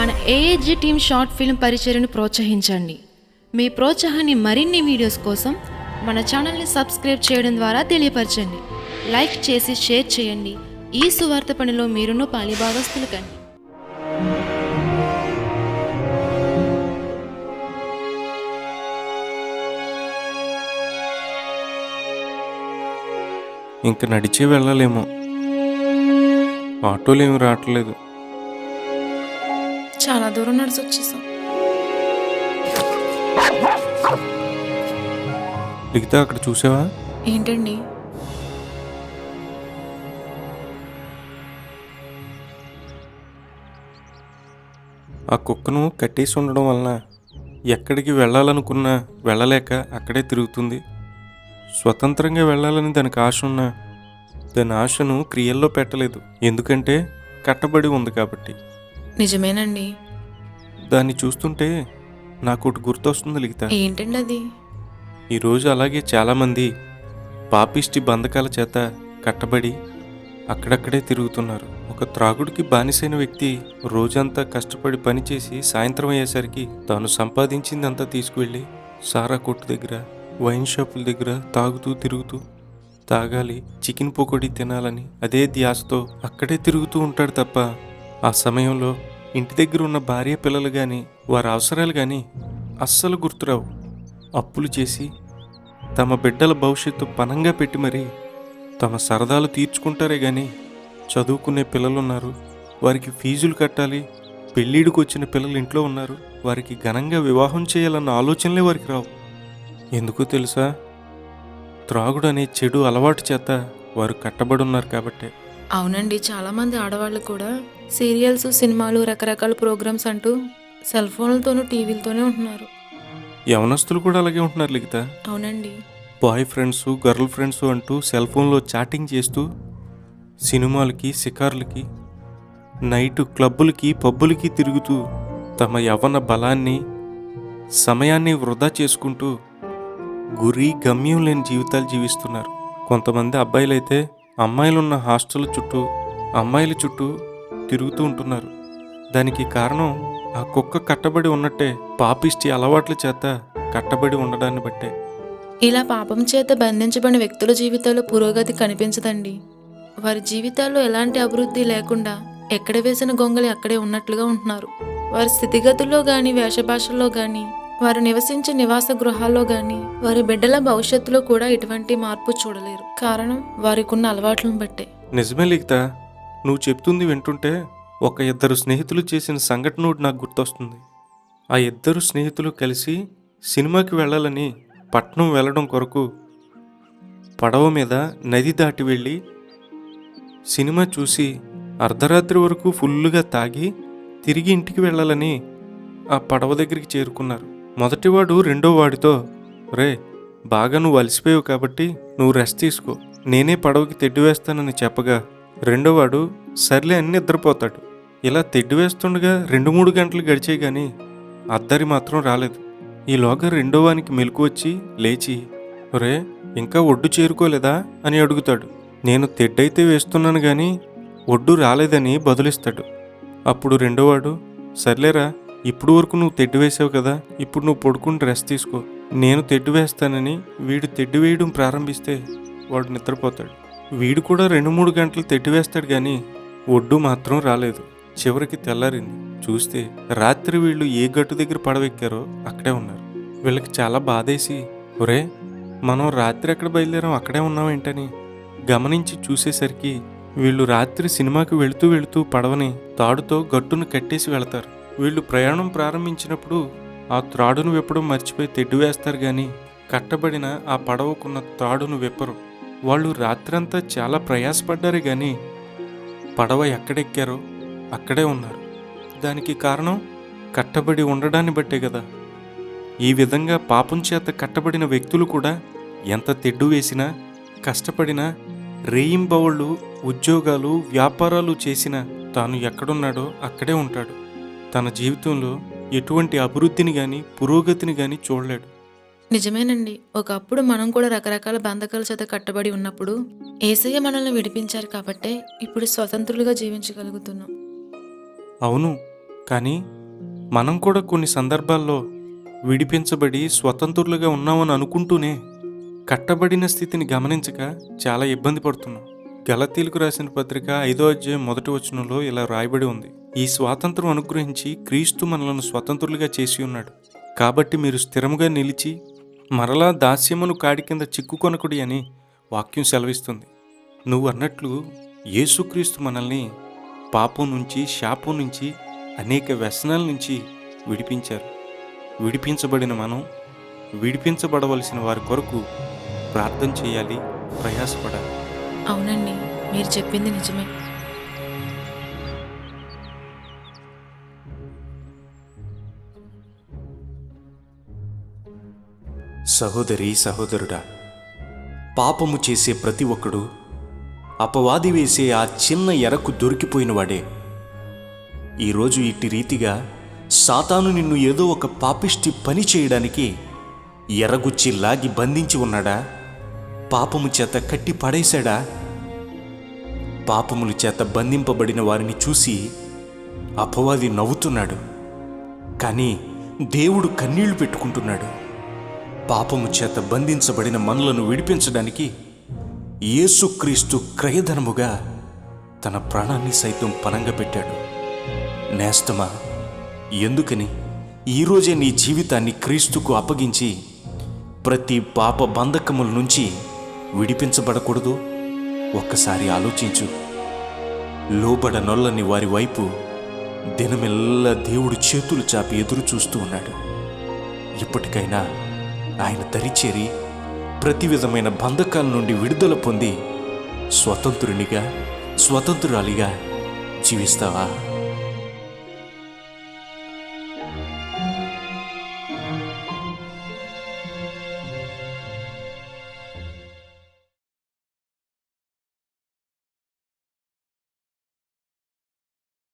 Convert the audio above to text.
మన AAG team short film పరిచయను ప్రోత్సహించండి. మీ ప్రోత్సాహాన్ని మరిన్ని వీడియోస్ కోసం మన ఛానల్ని సబ్స్క్రైబ్ చేయడం ద్వారా తెలియపరచండి. లైక్ చేసి షేర్ చేయండి. ఈ సువార్త పనిలో మీరును పాలిభాగస్తులు కండి ఇంక నడిచే వెళ్ళలేము. ఆటోలు ఏమి రావట్లేదు. చాలా దూరం నడిచి వచ్చేసాం. లిఖిత అక్కడ చూసావా? ఏంటండి? ఆ కుక్కను కట్టేసి ఉండడం వలన ఎక్కడికి వెళ్ళాలనుకున్నా వెళ్ళలేక అక్కడే తిరుగుతుంది. స్వతంత్రంగా వెళ్ళాలని దానికి ఆశ ఉన్నా దాని ఆశను క్రియల్లో పెట్టలేదు. ఎందుకంటే కట్టబడి ఉంది కాబట్టి. నిజమేనండి. దాన్ని చూస్తుంటే నాకు ఒకటి గుర్తొస్తుంది లిఖిత. ఏంటండి అది ఈరోజు అలాగే చాలామంది పాపిష్టి బంధకాల చేత కట్టబడి అక్కడక్కడే తిరుగుతున్నారు. ఒక త్రాగుడికి బానిసైన వ్యక్తి రోజంతా కష్టపడి పనిచేసి సాయంత్రం అయ్యేసరికి తాను సంపాదించిందంతా తీసుకువెళ్ళి సారా కొట్టు దగ్గర వైన్ షాపుల దగ్గర తాగుతూ తిరుగుతూ తాగాలి చికెన్ పకోడీ తినాలని అదే ధ్యాసతో అక్కడే తిరుగుతూ ఉంటాడు తప్ప ఆ సమయంలో ఇంటి దగ్గర ఉన్న భార్య పిల్లలు కానీ వారి అవసరాలు కానీ అస్సలు గుర్తురావు. అప్పులు చేసి తమ బిడ్డల భవిష్యత్తు పనంగా పెట్టి మరీ తమ సరదాలు తీర్చుకుంటారే కానీ చదువుకునే పిల్లలున్నారు వారికి ఫీజులు కట్టాలి పెళ్ళిడికి వచ్చిన పిల్లలు ఇంట్లో ఉన్నారు వారికి ఘనంగా వివాహం చేయాలన్న ఆలోచనలే వారికి రావు. ఎందుకో తెలుసా? త్రాగుడు అనే చెడు అలవాటు చేత వారు కట్టబడి ఉన్నారు కాబట్టే. అవునండి చాలా మంది ఆడవాళ్ళు కూడా సీరియల్స్ సినిమాలు రకరకాల ప్రోగ్రామ్స్ అంటూ సెల్ ఫోన్లతోనూ టీవీలతోనే ఉంటున్నారు. యవనస్తులు కూడా అలాగే ఉంటున్నారు లిఖిత. అవునండి. బాయ్ ఫ్రెండ్స్ గర్ల్ ఫ్రెండ్స్ అంటూ సెల్ ఫోన్లో చాటింగ్ చేస్తూ సినిమాలకి షికార్లకి నైట్ క్లబ్బులకి పబ్బులకి తిరుగుతూ తమ యవ్వన బలాన్ని సమయాన్ని వృధా చేసుకుంటూ గురి గమ్యం లేని జీవితాలు జీవిస్తున్నారు. కొంతమంది అబ్బాయిలైతే అమ్మాయిలున్న హాస్టల్ చుట్టూ అమ్మాయిల చుట్టూ తిరుగుతూ ఉంటున్నారు. దానికి కారణం ఆ కుక్క కట్టబడి ఉన్నట్టే పాపిష్టి అలవాట్ల చేత కట్టబడి ఉండడాన్ని బట్టే. ఇలా పాపం చేత బంధించబడిన వ్యక్తుల జీవితాల్లో పురోగతి కనిపించదండి. వారి జీవితాల్లో ఎలాంటి అభివృద్ధి లేకుండా ఎక్కడ వేసిన గొంగలి అక్కడే ఉన్నట్లుగా ఉంటున్నారు. వారి స్థితిగతుల్లో కానీ వేషభాషల్లో కానీ వారు నివసించే నివాస గృహాల్లో గాని వారి బిడ్డల భవిష్యత్తులో కూడా ఎటువంటి మార్పు చూడలేరు. కారణం వారికున్న అలవాట్లను బట్టే. నిజమే లిఖిత. నువ్వు చెప్తుంది వింటుంటే ఒక ఇద్దరు స్నేహితులు చేసిన సంఘటన నాకు గుర్తొస్తుంది. ఆ ఇద్దరు స్నేహితులు కలిసి సినిమాకి వెళ్ళాలని పట్నం వెళ్ళడం కొరకు పడవ మీద నది దాటి వెళ్ళి సినిమా చూసి అర్ధరాత్రి వరకు ఫుల్లుగా తాగి తిరిగి ఇంటికి వెళ్ళాలని ఆ పడవ దగ్గరికి చేరుకున్నారు. మొదటివాడు రెండో వాడితో రే బాగా నువ్వు అలసిపోయావు కాబట్టి నువ్వు రెస్ట్ తీసుకో. నేనే పడవకి తెడ్డు వేస్తానని చెప్పగా రెండోవాడు సర్లే అని నిద్రపోతాడు. ఇలా తెడ్డు వేస్తుండగా రెండు మూడు గంటలు గడిచే కానీ అద్దరి మాత్రం రాలేదు. ఈలోగా రెండోవానికి మెలకు వచ్చి లేచి రే ఇంకా ఒడ్డు చేరుకోలేదా? అని అడుగుతాడు. నేను తెడ్డైతే వేస్తున్నాను కానీ ఒడ్డు రాలేదని బదులిస్తాడు. అప్పుడు రెండోవాడు సర్లేరా ఇప్పుడు వరకు నువ్వు తెడ్డు వేసావు కదా ఇప్పుడు నువ్వు పడుకుని రెస్ట్ తీసుకో. నేను తెడ్డు వేస్తానని వీడు తెడ్డు వేయడం ప్రారంభిస్తే వాడు నిద్రపోతాడు. వీడు కూడా రెండు మూడు గంటలు తెడ్డు వేస్తాడు కానీ ఒడ్డు మాత్రం రాలేదు. చివరికి తెల్లారింది. చూస్తే రాత్రి వీళ్ళు ఏ గట్టు దగ్గర పడవెక్కారో అక్కడే ఉన్నారు. వీళ్ళకి చాలా బాధేసి ఒరే మనం రాత్రి ఎక్కడ బయలుదేరాం? అక్కడే ఉన్నామేంటని గమనించి చూసేసరికి వీళ్ళు రాత్రి సినిమాకి వెళుతూ వెళుతూ పడవని తాడుతో గట్టును కట్టేసి వెళతారు. వీళ్ళు ప్రయాణం ప్రారంభించినప్పుడు ఆ త్రాడును విప్పడం మర్చిపోయి తెడ్డు వేస్తారు కానీ కట్టబడిన ఆ పడవకున్న త్రాడును విప్పరు. వాళ్ళు రాత్రంతా చాలా ప్రయాసపడ్డారు కానీ పడవ ఎక్కడెక్కారో అక్కడే ఉన్నారు. దానికి కారణం కట్టబడి ఉండడాన్ని బట్టే కదా ఈ విధంగా పాపం చేత కట్టబడిన వ్యక్తులు కూడా ఎంత తెడ్డు వేసినా కష్టపడినా రేయింబవళ్ళు ఉద్యోగాలు వ్యాపారాలు చేసినా తాను ఎక్కడున్నాడో అక్కడే ఉంటాడు. తన జీవితంలో ఎటువంటి అభివృద్ధిని కానీ పురోగతిని కానీ చూడలేడు. నిజమేనండి. ఒకప్పుడు మనం కూడా రకరకాల బంధకాల చేత కట్టబడి ఉన్నప్పుడు ఏసయ్య మనల్ని విడిపించారు కాబట్టే ఇప్పుడు స్వతంత్రులుగా జీవించగలుగుతున్నాం. అవును. కానీ మనం కూడా కొన్ని సందర్భాల్లో విడిపించబడి స్వతంత్రులుగా ఉన్నామని అనుకుంటూనే కట్టబడిన స్థితిని గమనించక చాలా ఇబ్బంది పడుతున్నాం. గలతీలకు రాసిన పత్రిక ఐదో అధ్యాయం మొదటి వచనంలో ఇలా రాయబడి ఉంది. ఈ స్వాతంత్రం అనుగ్రహించి క్రీస్తు మనలను స్వతంత్రులుగా చేసి ఉన్నాడు. కాబట్టి మీరు స్థిరముగా నిలిచి మరలా దాస్యమును కాడి కింద చిక్కుకొనకుడి అని వాక్యం సెలవిస్తుంది. నువ్వు అన్నట్లు యేసుక్రీస్తు మనల్ని పాపం నుంచి శాపం నుంచి అనేక వ్యసనాల నుంచి విడిపించారు. విడిపించబడిన మనం విడిపించబడవలసిన వారి కొరకు ప్రార్థన చేయాలి ప్రయాసపడాలి. అవునండి మీరు చెప్పింది నిజమే. సహోదరి సహోదరుడా పాపము చేసే ప్రతి ఒక్కడు అపవాది వేసే ఆ చిన్న ఎరకు దొరికిపోయినవాడే. ఈరోజు ఇట్టి రీతిగా సాతాను నిన్ను ఏదో ఒక పాపిష్టి పని చేయడానికి ఎరగుచ్చి లాగి బంధించి ఉన్నాడా? పాపము చేత కట్టి పడేశాడా? పాపముల చేత బంధింపబడిన వారిని చూసి అపవాది నవ్వుతున్నాడు. కానీ దేవుడు కన్నీళ్ళు పెట్టుకుంటున్నాడు. పాపము చేత బంధించబడిన మనలను విడిపించడానికి యేసుక్రీస్తు క్రయధనముగా తన ప్రాణాన్ని సైతం పనంగా పెట్టాడు. నేస్తమా ఎందుకని ఈరోజే నీ జీవితాన్ని క్రీస్తుకు అప్పగించి ప్రతి పాప బంధకముల నుంచి విడిపించబడకూడదు? ఒక్కసారి ఆలోచించు. లోబడ నొల్లని వారి వైపు దినమెల్లా దేవుడు చేతులు చాపి ఎదురు చూస్తూ ఉన్నాడు. ఇప్పటికైనా ఆయన దరిచేరి ప్రతి విధమైన బంధకాల నుండి విడుదల పొంది స్వతంత్రునిగా స్వతంత్రురాలిగా జీవిస్తావా?